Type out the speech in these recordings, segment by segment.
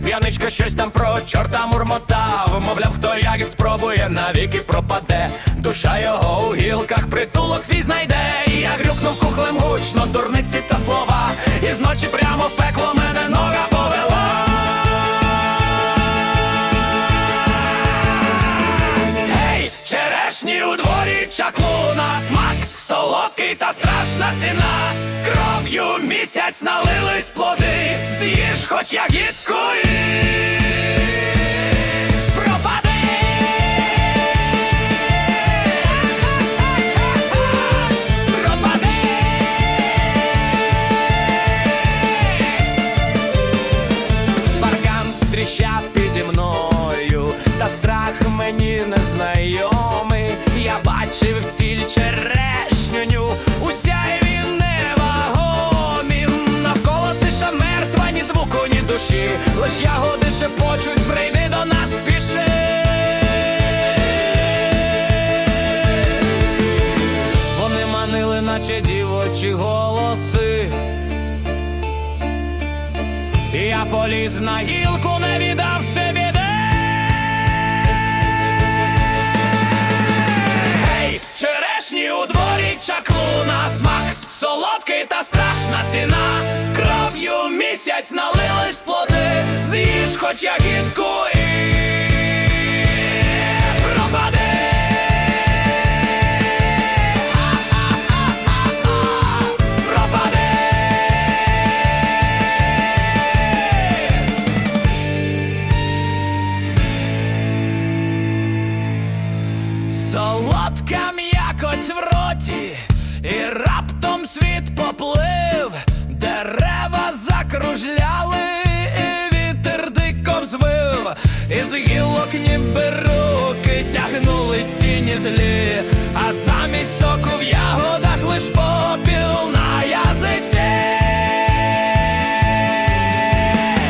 п'яничка щось там про чорта мурмотав. Мовляв, хто ягід спробує, навіки пропаде. Душа його у гілках притулок свій знайде. І я грюкнув кухлем гучно, дурниці та слова. І зночі прямо в пекло мене нога повела. Гей, черешні у дворі чаклу на смак, солодкий та страшна ціна. Кров'ю місяць налились плоди, з'їж хоч ягідку тріщав піді мною, та страх мені незнайомий. Я бачив ціль черешню, уся він невагомі. Навколо тиша мертва, ні звуку, ні душі. Лиш ягоди шепочуть, прийди Я поліз на гілку, не віддавши біди. Гей, черешні у дворі чаклу на смак, солодкий та страшна ціна. Кров'ю місяць налились плоди, з'їж хоч ягідку Солодка м'якоть в роті, і раптом світ поплив, дерева закружляли, і вітер диком звив, із гілок ніби руки тягнули стіні злі, а замість соку в ягодах лиш попіл на язиці.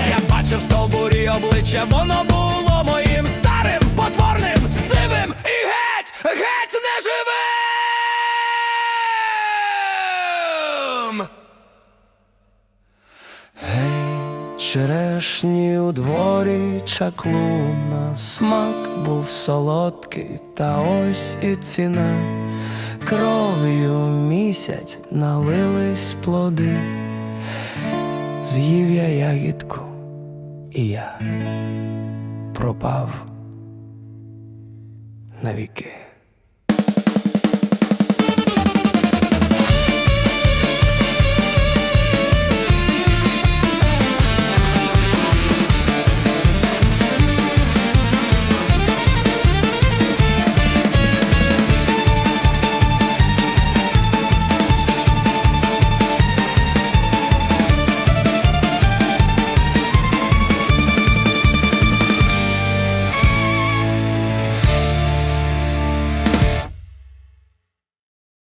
Я бачив стовбурі обличчя, воно Черешні у дворі чаклуна, смак був солодкий, та ось і ціна. Кров'ю місяць налились плоди, з'їв я ягідку, і я пропав навіки.